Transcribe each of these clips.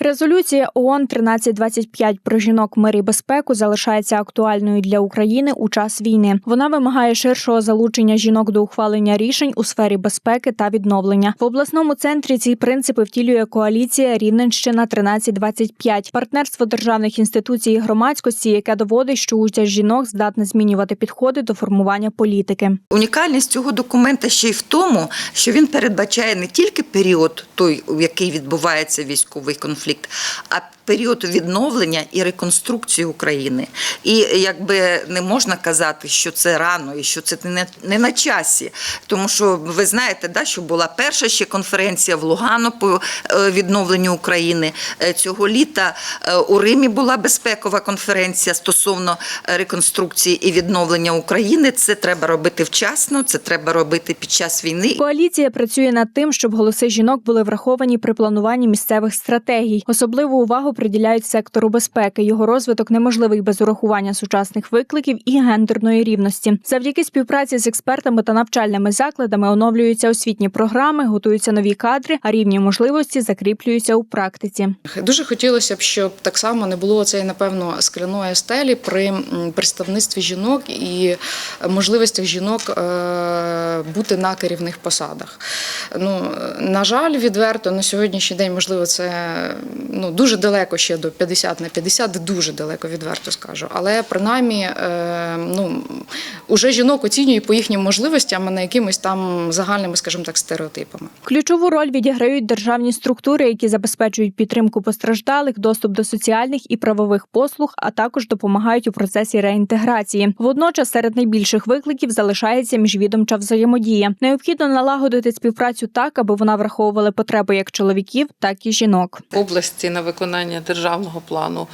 Резолюція ООН 1325 про жінок, мир і безпеку залишається актуальною для України у час війни. Вона вимагає ширшого залучення жінок до ухвалення рішень у сфері безпеки та відновлення. В обласному центрі ці принципи втілює коаліція Рівненщина 1325 партнерство державних інституцій і громадськості, яке доводить, що участь жінок здатна змінювати підходи до формування політики. Унікальність цього документа ще й в тому, що він передбачає не тільки період, той, у який відбувається військовий конфлікт, а період відновлення і реконструкції України. І якби не можна казати, що це рано і що це не, не на часі. Тому що ви знаєте, да, що була перша ще конференція в Лугано по е, відновленню України. Е, Цього літа е, у Римі була безпекова конференція стосовно реконструкції і відновлення України. Це треба робити вчасно, це треба робити під час війни. Коаліція працює над тим, щоб голоси жінок були враховані при плануванні місцевих стратегій. Особливу увагу приділяють сектору безпеки. Його розвиток неможливий без урахування сучасних викликів і гендерної рівності. Завдяки співпраці з експертами та навчальними закладами оновлюються освітні програми, готуються нові кадри, а рівні можливості закріплюються у практиці. Дуже хотілося б, щоб так само не було цієї, напевно, скляної стелі при представництві жінок і можливостях жінок е, бути на керівних посадах. Ну, на жаль, відверто на сьогоднішній день, можливо, це ну, дуже далеко ще до 50 на 50, дуже далеко, відверто скажу. Але принаймні, е, ну, уже жінок оцінюють по їхнім можливостям, а не якимись там загальними, скажімо так, стереотипами. Ключову роль відіграють державні структури, які забезпечують підтримку постраждалих, доступ до соціальних і правових послуг, а також допомагають у процесі реінтеграції. Водночас серед найбільших викликів залишається міжвідомча взаємодія. Необхідно налагодити співпрацю так, аби вона враховувала потреби як чоловіків, так і жінок. В області на виконання державного плану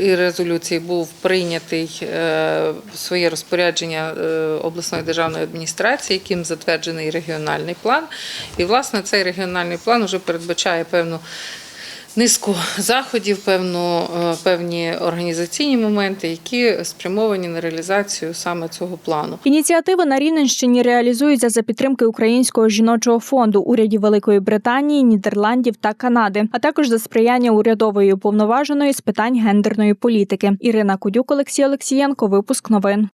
і резолюції був прийнятий е, своє розпорядження е, обласної державної адміністрації, яким затверджений регіональний план. І власне цей регіональний план вже передбачає певну. Низку заходів, певну, е, певні організаційні моменти, які спрямовані на реалізацію саме цього плану. Ініціативи на Рівненщині реалізуються за підтримки Українського жіночого фонду, урядів Великої Британії, Нідерландів та Канади, а також за сприяння урядової уповноваженої з питань гендерної політики. Ірина Кудюк, Олексій Олексієнко. Випуск новин.